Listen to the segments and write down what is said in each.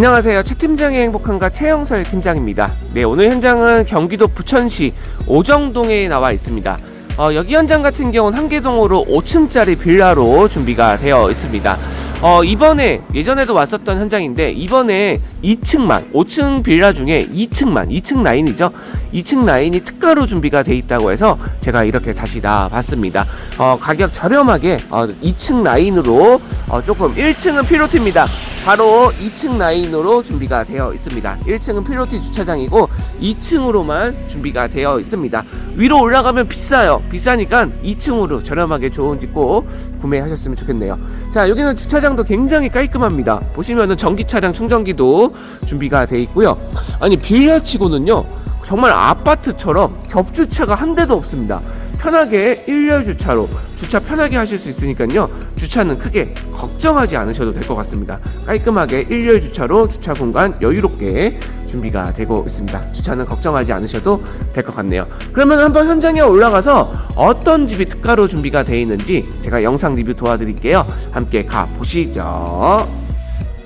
안녕하세요. 최 팀장의 행복한가 최영설 팀장입니다. 네, 오늘 현장은 경기도 부천시 오정동에 나와 있습니다. 어, 여기 현장 같은 경우는 한계동으로 5층짜리 빌라로 준비가 되어 있습니다. 어, 이번에 예전에도 왔었던 현장인데 이번에 2층만 5층 빌라 중에 2층만 2층 라인이죠. 2층 라인이 특가로 준비가 돼 있다고 해서 제가 이렇게 다시 나와봤습니다. 어, 가격 저렴하게 어, 2층 라인으로 어, 조금 1층은 피로티입니다. 바로 2층 라인으로 준비가 되어 있습니다. 1층은 피로티 주차장이고 2층으로만 준비가 되어 있습니다. 위로 올라가면 비싸요. 비싸니까 2층으로 저렴하게 좋은 집 꼭 구매하셨으면 좋겠네요. 자, 여기는 주차장도 굉장히 깔끔합니다. 보시면은 전기 차량 충전기도 준비가 돼 있고요. 아니 빌라치고는요. 정말 아파트처럼 겹주차가 한 대도 없습니다. 편하게 일렬 주차로 주차 편하게 하실 수 있으니까요. 주차는 크게 걱정하지 않으셔도 될 것 같습니다. 깔끔하게 일렬 주차로 주차 공간 여유롭게 준비가 되고 있습니다. 주차는 걱정하지 않으셔도 될 것 같네요. 그러면 한번 현장에 올라가서 어떤 집이 특가로 준비가 되어 있는지 제가 영상 리뷰 도와드릴게요. 함께 가 보시죠.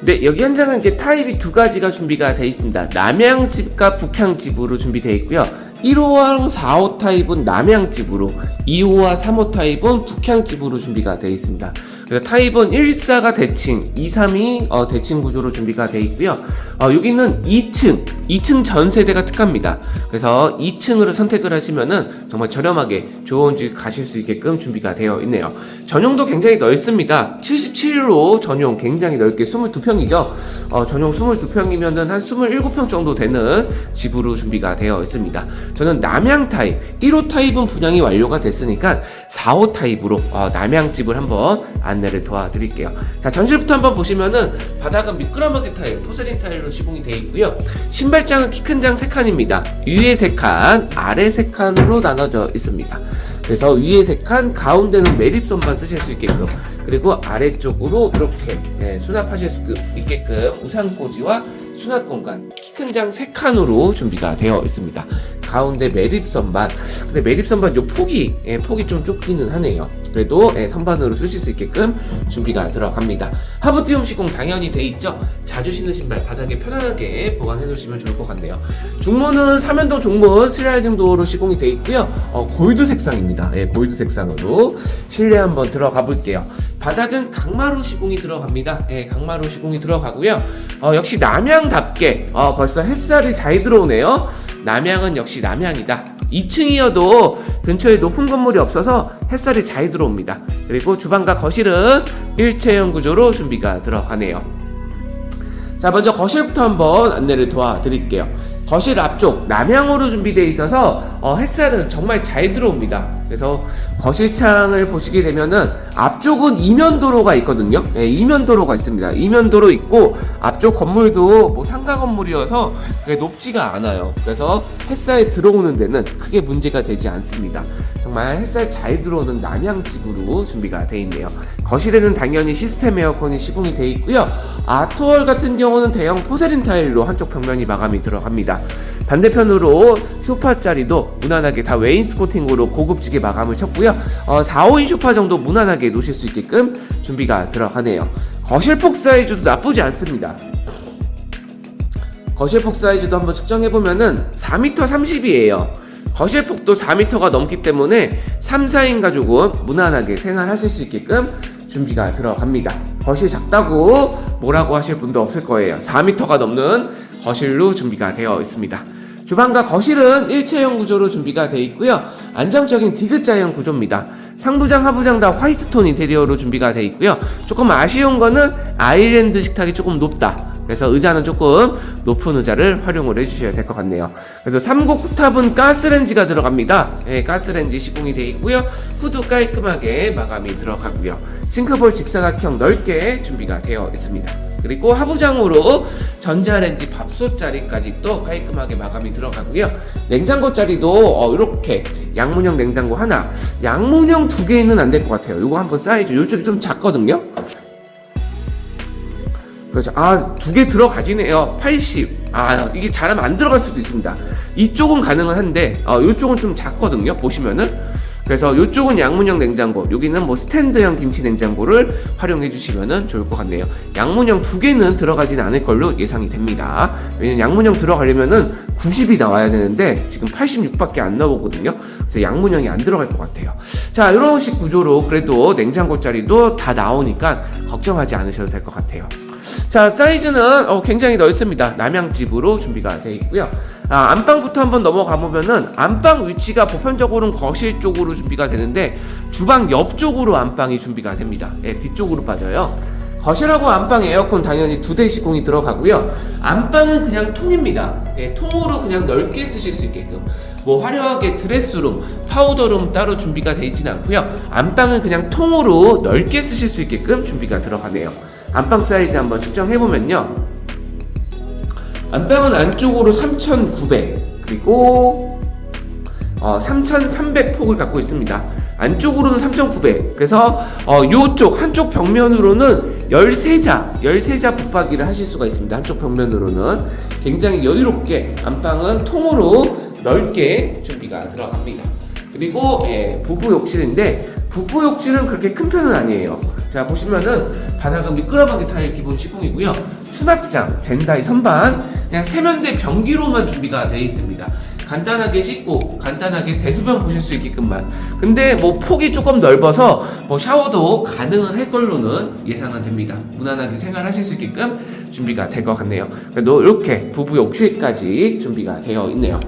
네, 여기 현장은 이제 타입이 두 가지가 준비가 되어 있습니다. 남양집과 북향집으로 준비되어 있고요. 1호랑 4호 타입은 남양집으로, 2호와 3호 타입은 북향집으로 준비가 되어 있습니다. 그래서 타입은 1사가 대칭, 2, 3이 어, 대칭 구조로 준비가 되어 있고요. 어, 여기는 2층, 2층 전 세대가 특가입니다. 그래서 2층으로 선택을 하시면은 정말 저렴하게 좋은 집 가실 수 있게끔 준비가 되어 있네요. 전용도 굉장히 넓습니다. 77로 전용 굉장히 넓게 22평이죠. 어, 전용 22평이면은 한 27평 정도 되는 집으로 준비가 되어 있습니다. 저는 남양 타입, 1호 타입은 분양이 완료가 됐으니까 4호 타입으로 어, 남양집을 한번 안내를 도와드릴게요. 자, 전실부터 한번 보시면은 바닥은 미끄러머지 타일, 포세린 타일로 시공이 되어 있고요. 신발장은 키 큰 장 3칸입니다. 위에 3칸, 아래 3칸으로 나눠져 있습니다. 그래서 위에 3칸, 가운데는 매립선만 쓰실 수 있게끔 그리고 아래쪽으로 이렇게 예, 수납하실 수 있게끔 우산꽂이와 수납 공간 키 큰 장 3칸으로 준비가 되어 있습니다. 가운데 매립 선반 근데 매립 선반 요 폭이 예, 폭이 좀 좁기는 하네요. 그래도 예, 선반으로 쓰실 수 있게끔 준비가 들어갑니다. 하부티움 시공 당연히 돼 있죠. 자주 신는 신발 바닥에 편안하게 보관해 놓으시면 좋을 것 같네요. 중문은 삼연동 중문 슬라이딩 도어로 시공이 돼 있고요. 어, 골드 색상입니다. 예, 골드 색상으로 실내 한번 들어가 볼게요. 바닥은 강마루 시공이 들어갑니다. 예, 강마루 시공이 들어가고요. 어, 역시 남양답게 어, 벌써 햇살이 잘 들어오네요. 남양은 역시 남양이다. 2층이어도 근처에 높은 건물이 없어서 햇살이 잘 들어옵니다. 그리고 주방과 거실은 일체형 구조로 준비가 들어가네요. 자, 먼저 거실부터 한번 안내를 도와드릴게요. 거실 앞쪽 남향으로 준비되어 있어서 어, 햇살은 정말 잘 들어옵니다. 그래서 거실 창을 보시게 되면은 앞쪽은 이면도로가 있거든요. 예, 이면도로가 있습니다. 이면도로 있고 앞쪽 건물도 뭐 상가 건물이어서 그게 높지가 않아요. 그래서 햇살 들어오는 데는 크게 문제가 되지 않습니다. 정말 햇살 잘 들어오는 남향집으로 준비가 되어 있네요. 거실에는 당연히 시스템 에어컨이 시공이 되어 있고요. 아트월 같은 경우는 대형 포세린 타일로 한쪽 벽면이 마감이 들어갑니다. 반대편으로 소파 자리도 무난하게 다 웨인스코팅으로 고급지게 마감을 쳤고요. 어, 4, 5인 소파 정도 무난하게 놓으실 수 있게끔 준비가 들어가네요. 거실 폭 사이즈도 나쁘지 않습니다. 거실 폭 사이즈도 한번 측정해 보면은 4m 30이에요. 거실 폭도 4m가 넘기 때문에 3, 4인 가족은 무난하게 생활하실 수 있게끔 준비가 들어갑니다. 거실 작다고 뭐라고 하실 분도 없을 거예요. 4m가 넘는 거실로 준비가 되어 있습니다. 주방과 거실은 일체형 구조로 준비가 되어 있고요. 안정적인 디귿자형 구조입니다. 상부장, 하부장 다 화이트톤 인테리어로 준비가 되어 있고요. 조금 아쉬운 거는 아일랜드 식탁이 조금 높다. 그래서 의자는 조금 높은 의자를 활용을 해주셔야 될 것 같네요. 그래서 3국 쿠탑은 가스렌지가 들어갑니다. 예, 가스렌지 시공이 되어 있고요. 후드 깔끔하게 마감이 들어가고요. 싱크볼 직사각형 넓게 준비가 되어 있습니다. 그리고 하부장으로 전자레인지 밥솥 자리까지 또 깔끔하게 마감이 들어가고요. 냉장고 자리도 어, 이렇게 양문형 냉장고 하나, 양문형 두 개는 안 될 것 같아요. 이거 한번 사이즈, 이쪽이 좀 작거든요. 그렇죠. 아, 두 개 들어가지네요. 80. 아, 이게 잘하면 안 들어갈 수도 있습니다. 이쪽은 가능은 한데, 어, 이쪽은 좀 작거든요. 보시면은. 그래서 이쪽은 양문형 냉장고, 여기는 뭐 스탠드형 김치 냉장고를 활용해 주시면 좋을 것 같네요. 양문형 두 개는 들어가진 않을 걸로 예상이 됩니다. 왜냐면 양문형 들어가려면은 90이 나와야 되는데 지금 86밖에 안 나오거든요. 그래서 양문형이 안 들어갈 것 같아요. 자, 이런 식 구조로 그래도 냉장고 자리도 다 나오니까 걱정하지 않으셔도 될 것 같아요. 자, 사이즈는 어, 굉장히 넓습니다. 남양집으로 준비가 되어 있고요. 아, 안방부터 한번 넘어가 보면은 안방 위치가 보편적으로는 거실 쪽으로 준비가 되는데 주방 옆쪽으로 안방이 준비가 됩니다. 예, 뒤쪽으로 빠져요. 거실하고 안방 에어컨 당연히 두대 시공이 들어가고요. 안방은 그냥 통입니다. 예, 통으로 그냥 넓게 쓰실 수 있게끔. 뭐 화려하게 드레스룸, 파우더룸 따로 준비가 있지는 않고요. 안방은 그냥 통으로 넓게 쓰실 수 있게끔 준비가 들어가네요. 안방 사이즈 한번 측정해 보면요. 안방은 안쪽으로 3,900 그리고 어, 3,300 폭을 갖고 있습니다. 안쪽으로는 3,900. 그래서 어, 요쪽 한쪽 벽면으로는 13자, 13자 붙박이를 하실 수가 있습니다. 한쪽 벽면으로는 굉장히 여유롭게 안방은 통으로 넓게 준비가 들어갑니다. 그리고 예, 부부 욕실인데 부부 욕실은 그렇게 큰 편은 아니에요. 자 보시면은 바닥은 미끄럼하게 타일 기본 시공이고요. 수납장, 젠다이 선반, 그냥 세면대 변기로만 준비가 되어 있습니다. 간단하게 씻고 간단하게 대소변 보실 수 있게끔만. 근데 뭐 폭이 조금 넓어서 뭐 샤워도 가능은 할 걸로는 예상은 됩니다. 무난하게 생활하실 수 있게끔 준비가 될 것 같네요. 그래도 이렇게 부부 욕실까지 준비가 되어 있네요.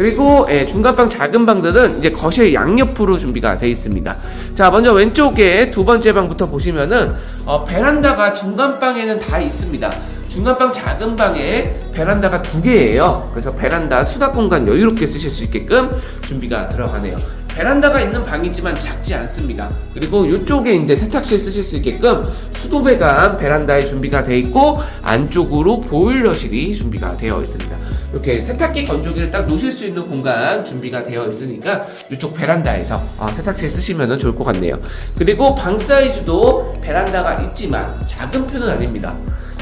그리고 예, 중간방 작은 방들은 이제 거실 양옆으로 준비가 되어 있습니다. 자, 먼저 왼쪽에 두 번째 방부터 보시면은 어, 베란다가 중간방에는 다 있습니다. 중간방 작은 방에 베란다가 두 개예요. 그래서 베란다 수납 공간 여유롭게 쓰실 수 있게끔 준비가 들어가네요. 베란다가 있는 방이지만 작지 않습니다. 그리고 이쪽에 이제 세탁실 쓰실 수 있게끔 수도배관 베란다에 준비가 되어 있고 안쪽으로 보일러실이 준비가 되어 있습니다. 이렇게 세탁기 건조기를 딱 놓으실 수 있는 공간 준비가 되어 있으니까 이쪽 베란다에서 어, 세탁실 쓰시면 좋을 것 같네요. 그리고 방 사이즈도 베란다가 있지만 작은 편은 아닙니다.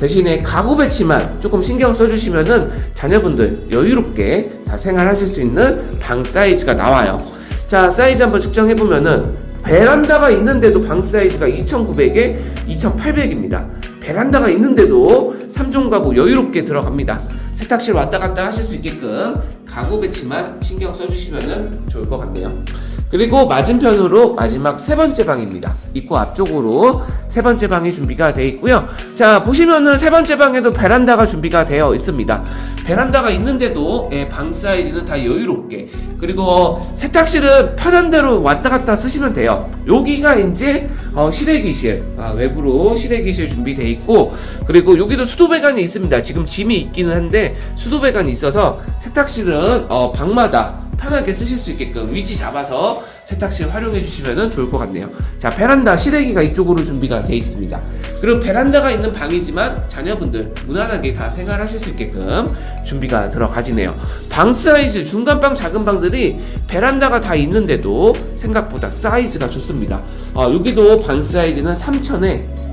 대신에 가구 배치만 조금 신경 써주시면은 자녀분들 여유롭게 다 생활하실 수 있는 방 사이즈가 나와요. 자, 사이즈 한번 측정해 보면은 베란다가 있는데도 방 사이즈가 2,900에 2,800입니다. 베란다가 있는데도 3종 가구 여유롭게 들어갑니다. 세탁실 왔다 갔다 하실 수 있게끔 가구 배치만 신경 써주시면 좋을 것 같네요. 그리고 맞은편으로 마지막 세 번째 방입니다. 입구 앞쪽으로 세 번째 방이 준비가 되어 있고요. 자 보시면은 세 번째 방에도 베란다가 준비가 되어 있습니다. 베란다가 있는데도 예, 방 사이즈는 다 여유롭게 그리고 세탁실은 편한 대로 왔다 갔다 쓰시면 돼요. 여기가 이제 어, 실외기실 아, 외부로 실외기실 준비되어 있고 그리고 여기도 수도 배관이 있습니다. 지금 짐이 있기는 한데 수도 배관이 있어서 세탁실은 어, 방마다 편하게 쓰실 수 있게끔 위치 잡아서 세탁실 활용해 주시면 좋을 것 같네요. 자, 베란다 실외기가 이쪽으로 준비가 되어 있습니다. 그리고 베란다가 있는 방이지만 자녀분들 무난하게 다 생활하실 수 있게끔 준비가 들어가지네요. 방 사이즈 중간방 작은 방들이 베란다가 다 있는데도 생각보다 사이즈가 좋습니다. 어, 여기도 방 사이즈는 3천에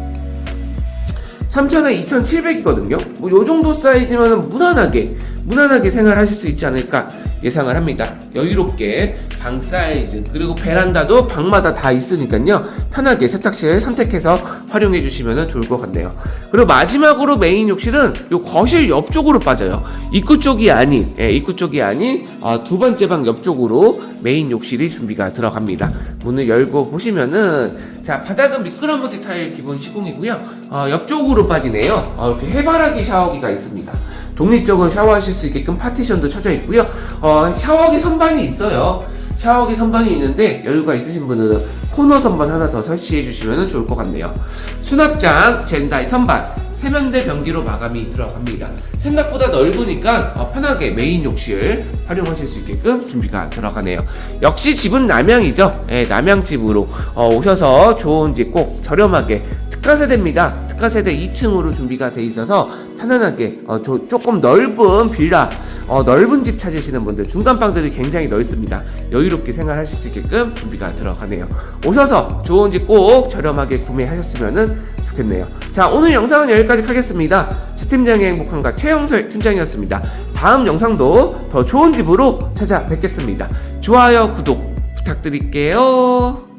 3,000에 2,700이거든요. 뭐 요 정도 사이즈면 무난하게 무난하게 생활하실 수 있지 않을까 예상을 합니다. 여유롭게 방 사이즈 그리고 베란다도 방마다 다 있으니까요. 편하게 세탁실 선택해서 활용해 주시면 좋을 것 같네요. 그리고 마지막으로 메인 욕실은 요 거실 옆쪽으로 빠져요. 입구 쪽이 아닌 예, 입구 쪽이 아닌 어, 두 번째 방 옆쪽으로 메인 욕실이 준비가 들어갑니다. 문을 열고 보시면은 자 바닥은 미끄럼지 타일 기본 시공이고요. 어, 옆쪽으로 빠지네요. 어, 이렇게 해바라기 샤워기가 있습니다. 독립적으로 샤워하실 수 있게끔 파티션도 쳐져 있고요. 어, 샤워기 선반 이 있어요. 샤워기 선반이 있는데 여유가 있으신 분들은 코너 선반 하나 더 설치해 주시면 좋을 것 같네요. 수납장, 젠다이 선반, 세면대 변기로 마감이 들어갑니다. 생각보다 넓으니까 어, 편하게 메인 욕실 활용하실 수 있게끔 준비가 들어가네요. 역시 집은 남양이죠. 예, 남양집으로 어, 오셔서 좋은 집 꼭 저렴하게 특가 세대입니다. 특가 세대 2층으로 준비가 돼 있어서 편안하게 어, 조, 조금 넓은 빌라, 어, 넓은 집 찾으시는 분들 중간 방들이 굉장히 넓습니다. 여유롭게 생활하실 수 있게끔 준비가 들어가네요. 오셔서 좋은 집 꼭 저렴하게 구매하셨으면 좋겠네요. 자 오늘 영상은 여기까지 하겠습니다. 최 팀장의 행복한 가 최영설 팀장이었습니다. 다음 영상도 더 좋은 집으로 찾아뵙겠습니다. 좋아요, 구독 부탁드릴게요.